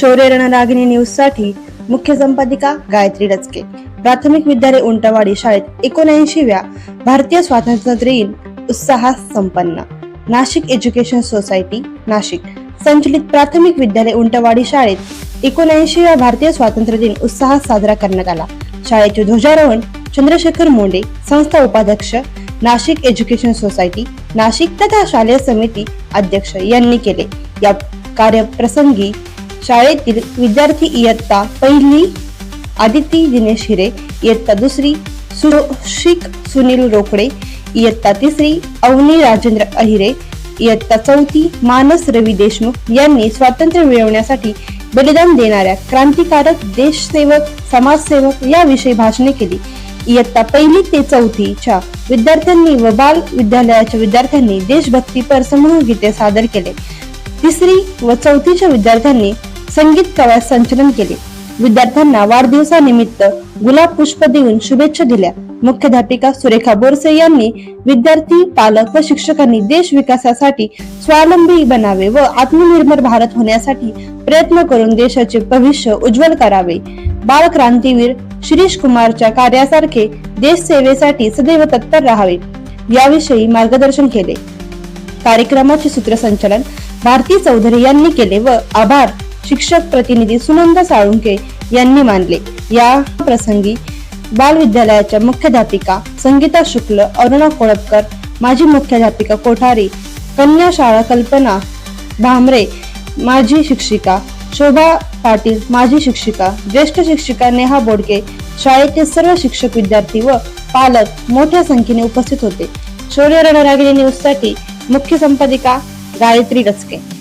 शौर्य रणरागिणी न्यूजसाठी मुख्य संपादिका गायत्री डचके. प्राथमिक विद्यालय उंटवाडी शाळेत एकोणऐंशीव्या भारतीय स्वातंत्र्य दिन उत्साहात संपन्न. Nashik education society Nashik. संचलित प्राथमिक विद्यालय उंटवाडी शाळेत एकोणऐंशीव्या भारतीय स्वातंत्र्य दिन उत्साहात साजरा करण्यात आला. शाळेचे ध्वजारोहण चंद्रशेखर मोंडे संस्था उपाध्यक्ष नाशिक एज्युकेशन सोसायटी नाशिक तथा शालेय समिती अध्यक्ष यांनी केले. या कार्यप्रसंगी शाळेतील विद्यार्थी इयत्ता पहिली आदिती दिनेश हिरे इयत्ता दुसरी सुशिक सुनील रोकडे इयत्ता तिसरी अवनी राजेंद्र अहिरे इयत्ता चौथी मानस रवी देशमुख यांनी स्वातंत्र्य मिळवण्यासाठी बलिदान देणाऱ्या क्रांतिकारक देशसेवक समाजसेवक याविषयी भाषणे केली. इयत्ता पहिली ते चौथीच्या विद्यार्थ्यांनी व बाल विद्यालयाच्या विद्यार्थ्यांनी देशभक्तीपर समूह गीते सादर केले. तिसरी व चौथीच्या विद्यार्थ्यांनी संगीत कव्यात संचलन केले. विद्यार्थ्यांना वाढदिवसानिमित्त गुलाब पुष्प देऊन शुभेच्छा दिल्या. मुख्याध्यापिका सुरेखा बोरसे यांनी विद्यार्थी पालक व शिक्षकांनी देश विकासासाठी स्वावलंबी बनावे व आत्मनिर्भर भारत होण्यासाठी प्रयत्न करून देशाचे भविष्य उज्ज्वल करावे. बाल क्रांतीवीर शिरीष कुमारच्या कार्यासारखे देश सेवेसाठी सदैव तत्पर राहावे. याविषयी मार्गदर्शन केले. कार्यक्रमाचे सूत्रसंचालन भारती चौधरी यांनी केले व आभार. शिक्षक प्रतिनिधी सुनंदा साळुंके यांनी मानले. या प्रसंगी बाल विद्यालयाच्या मुख्याध्यापिका संगीता शुक्ल अरुणा कोळपकर माजी मुख्याध्यापिका कोठारी कन्या शाळा कल्पना भामरे माजी शिक्षिका शोभा पाटील माजी शिक्षिका ज्येष्ठ शिक्षिका नेहा बोडके शाळेचे सर्व शिक्षक विद्यार्थी व पालक मोठ्या संख्येने उपस्थित होते. शौर्य रणरागिणी न्यूजसाठी मुख्य संपादिका गायत्री डचके.